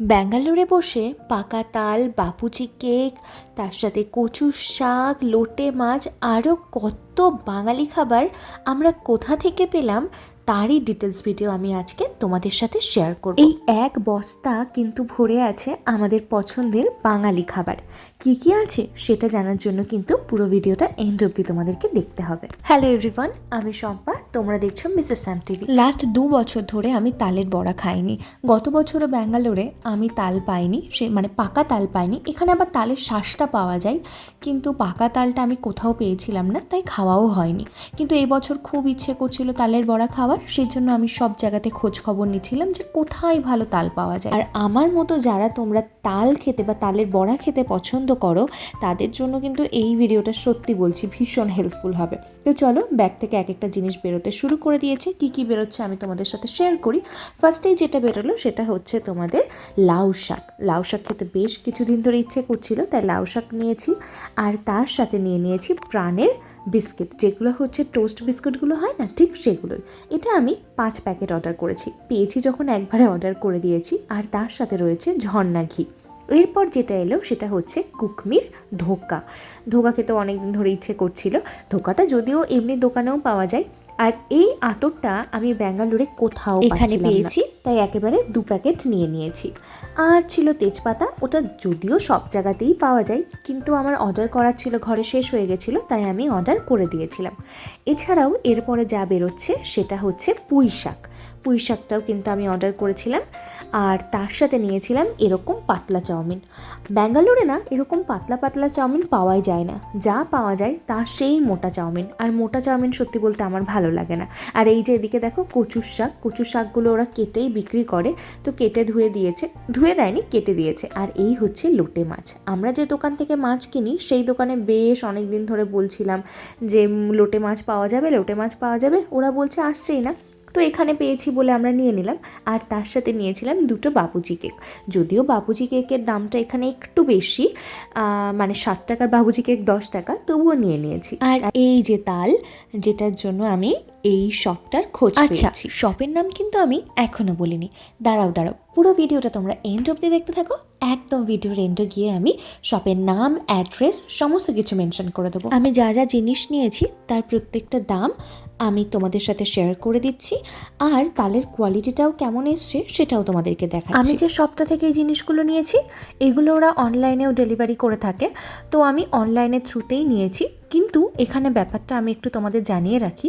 ব্যাঙ্গালোরে বসে পাকা তাল, বাপুচি কেক, তার সাথে কচু শাক, লোটে মাছ আরও কত বাঙালি খাবার আমরা কোথা থেকে পেলাম তারই ডিটেলস ভিডিও আমি আজকে তোমাদের সাথে শেয়ার করব। এই এক বস্তা কিন্তু ভরে আছে আমাদের পছন্দের বাঙালি খাবার। কি কি আছে সেটা জানার জন্য কিন্তু পুরো ভিডিওটা এন্ড অবধি তোমাদেরকে দেখতে হবে। হ্যালো এভরিওয়ান আমি শম্পা, তোমরা দেখছ মিসেস স্যাম টিভি লাস্ট দু বছর ধরে আমি তালের বড়া খাইনি। গত বছরও ব্যাঙ্গালোরে আমি তাল পাইনি, সে মানে পাকা তাল পাইনি। এখানে আবার তালের শ্বাসটা পাওয়া যায়, কিন্তু পাকা তালটা আমি কোথাও পেয়েছিলাম না, তাই খাওয়াও হয়নি। কিন্তু এই বছর খুব ইচ্ছে করছিল তালের বড়া খাওয়ার সেই জন্য আমি সব জায়গাতে খোঁজ খবর নিচ্ছিলাম যে কোথায় ভালো তাল পাওয়া যায়। আর আমার মতো যারা তোমরা তাল খেতে বা তালের বড়া খেতে পছন্দ করো, তাদের জন্য কিন্তু এই ভিডিওটা সত্যি বলছি ভীষণ হেল্পফুল হবে। তো চলো ব্যাগ থেকে এক একটা জিনিস বেরোতে শুরু করে দিয়েছে। কি কি বেরোচ্ছে আমি তোমাদের সাথে শেয়ার করি। ফার্স্টেই যেটা বেরোলো, সেটা হচ্ছে তোমাদের লাউ শাক। লাউ শাক খেতে বেশ কিছুদিন ধরে ইচ্ছে করছিল, তাই লাউ শাক নিয়েছি। আর তার সাথে নিয়ে নিয়েছি প্রাণের বিস্কিট, যেগুলো হচ্ছে টোস্ট বিস্কুটগুলো হয় না, ঠিক সেগুলোই। এটা আমি পাঁচ প্যাকেট অর্ডার করেছি। পেয়েছি যখন একবারে অর্ডার করে দিয়েছি, আর তার সাথে রয়েছে ঝর্ণা ঘি। এরপর যেটা এলো সেটা হচ্ছে কুকমির ধোকা। ধোকা খেতে অনেকদিন ধরে ইচ্ছে করছিল। ধোকাটা যদিও এমনি দোকানেও পাওয়া যায় আর এই আতরটা আমি ব্যাঙ্গালোরে কোথাও এখানে পেয়েছি। তাই একেবারে দু প্যাকেট নিয়ে নিয়েছি। আর ছিল তেজপাতা ওটা যদিও সব জায়গাতেই পাওয়া যায় কিন্তু আমার অর্ডার করার ছিল ঘরে শেষ হয়ে গেছিল তাই আমি অর্ডার করে দিয়েছিলাম। এছাড়াও এরপরে যা বেরোচ্ছে সেটা হচ্ছে পুঁই শাক পুঁই শাকটাও কিন্তু আমি অর্ডার করেছিলাম আর তার সাথে নিয়েছিলাম এরকম পাতলা চাউমিন। ব্যাঙ্গালোরে না এরকম পাতলা পাতলা চাউমিন পাওয়াই যায় না। যা পাওয়া যায় তা সেই মোটা চাউমিন। আর মোটা চাউমিন সত্যি বলতে আমার ভালো লাগে না। আর এই যে এদিকে দেখো কচুর শাক, কচুর শাকগুলো ওরা কেটেই বিক্রি করে। তো কেটে ধুয়ে দিয়েছে, ধুয়ে দেয়নি, কেটে দিয়েছে। আর এই হচ্ছে লোটে মাছ। আমরা যে দোকান থেকে মাছ কিনি, সেই দোকানে বেশ অনেক দিন ধরে বলছিলাম যে লোটে মাছ পাওয়া যাবে, লোটে মাছ পাওয়া যাবে? ওরা বলছে, আসছেই না। তো এখানে পেয়েছি বলে আমরা নিয়ে নিলাম। আর তার সাথে নিয়েছিলাম দুটো বাবুজি কেক। যদিও বাবুজি কেকের দামটা এখানে একটু বেশি মানে ষাট টাকার বাবুজি কেক দশ টাকা তবুও নিয়ে নিয়েছি। আর এই যে তাল যেটার জন্য আমি এই শপটার খোঁজ আচ্ছা শপের নাম কিন্তু আমি এখনও বলিনি। দাঁড়াও দাঁড়াও পুরো ভিডিওটা তোমরা এন্ড অব্দি দেখতে থাকো। একদম ভিডিওর এন্ডে গিয়ে আমি শপের নাম অ্যাড্রেস সমস্ত কিছু মেনশন করে দেবো। আমি যা যা জিনিস নিয়েছি, তার প্রত্যেকটা দাম আমি তোমাদের সাথে শেয়ার করে দিচ্ছি। আর তালের কোয়ালিটিটাও কেমন এসছে, সেটাও তোমাদেরকে দেখা আমি যে সবটা থেকে এই জিনিসগুলো নিয়েছি, এগুলো ওরা অনলাইনেও ডেলিভারি করে থাকে। তো আমি অনলাইনের থ্রুতেই নিয়েছি। কিন্তু এখানে ব্যাপারটা আমি একটু তোমাদের জানিয়ে রাখি।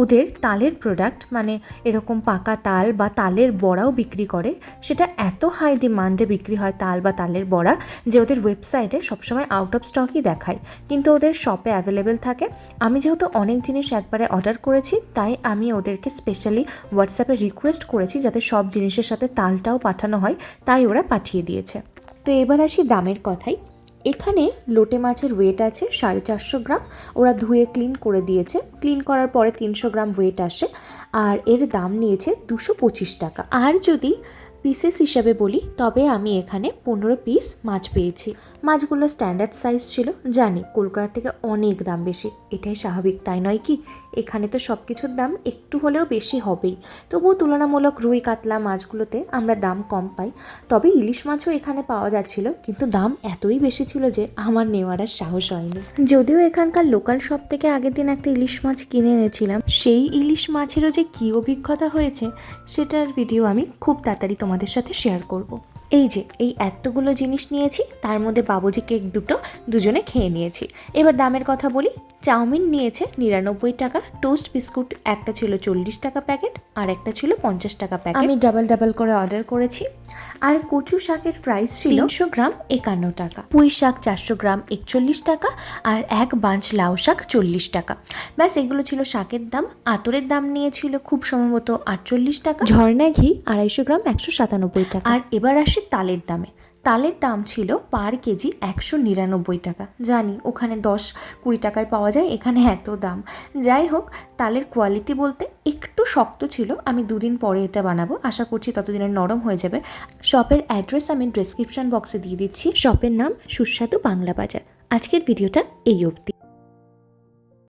ওদের তালের প্রোডাক্ট মানে এরকম পাকা তাল বা তালের বড়াও বিক্রি করে, সেটা এত হাই ডিমান্ডে বিক্রি হয় তাল বা তালের বড়া যে ওদের ওয়েবসাইটে সবসময় আউট অফ স্টকই দেখায়। কিন্তু ওদের শপে অ্যাভেলেবেল থাকে। আমি যেহেতু অনেক জিনিস একবারে অর্ডার করেছি, তাই আমি ওদেরকে স্পেশালি হোয়াটসঅ্যাপে রিকোয়েস্ট করেছি যাতে সব জিনিসের সাথে তালটাও পাঠানো হয়, তাই ওরা পাঠিয়ে দিয়েছে। তো এবার আসি দামের কথাই এখানে লোটে মাছের ওয়েট আছে সাড়ে চারশো গ্রাম। ওরা ধুয়ে ক্লিন করে দিয়েছে। ক্লিন করার পরে তিনশো গ্রাম ওয়েট আসে। আর এর দাম নিয়েছে দুশো পঁচিশ টাকা। আর যদি পিসেস হিসাবে বলি, তবে আমি এখানে পনেরো পিস মাছ পেয়েছি। মাছগুলো স্ট্যান্ডার্ড সাইজ ছিল, জানি কলকাতা থেকে অনেক দাম বেশি, এটাই স্বাভাবিক, তাই নয় কি? এখানে তো সব কিছুর দাম একটু হলেও বেশি হবেই। তবুও তুলনামূলক রুই, কাতলা মাছগুলোতে আমরা দাম কম পাই। তবে ইলিশ মাছও এখানে পাওয়া যাচ্ছিল, কিন্তু দাম এতই বেশি ছিল যে আমার নেওয়ার আর সাহস হয়নি। যদিও এখানকার লোকাল শপ থেকে আগের দিন একটা ইলিশ মাছ কিনে এনেছিলাম, সেই ইলিশ মাছেরও যে কী অভিজ্ঞতা হয়েছে, সেটার ভিডিও আমি খুব তাড়াতাড়ি তোমাদের সাথে শেয়ার করব। এই যে, এই এতগুলো জিনিস নিয়েছি, তার মধ্যে বাবুজি কেক দুটো দুজনে খেয়ে নিয়েছি এবার দামের কথা বলি চাউমিন নিয়েছে নিরানব্বই টাকা টোস্ট বিস্কুট একটা ছিল চল্লিশ টাকা প্যাকেট আর একটা ছিল পঞ্চাশ টাকা প্যাকেট। আমি ডাবল ডাবল করে অর্ডার করেছি। আর কচু শাকের প্রাইস ছিল তিনশো গ্রাম একান্ন টাকা পুঁই শাক চারশো গ্রাম একচল্লিশ টাকা আর এক বাঞ্চ লাউ শাক চল্লিশ টাকা। ব্যাস এগুলো ছিল শাকের দাম আতরের দাম নিয়েছিল খুব সম্ভবত আটচল্লিশ টাকা। ঝর্ণা ঘি আড়াইশো গ্রাম একশো সাতানব্বই টাকা। আর এবার আসে তালের দামে। তালের দাম ছিল পার কেজি একশো নিরানব্বই টাকা। জানি, ওখানে দশ কুড়ি টাকায় পাওয়া যায়, এখানে এত দাম। যাই হোক, তালের কোয়ালিটি বলতে একটু শক্ত ছিল, আমি দুদিন পরে এটা বানাবো। আশা করছি ততদিনে নরম হয়ে যাবে। শপের অ্যাড্রেস আমি ডেসক্রিপশন বক্সে দিয়ে দিচ্ছি। শপের নাম সুস্বাদু বাংলা বাজার। আজকের ভিডিওটা এই অবধি।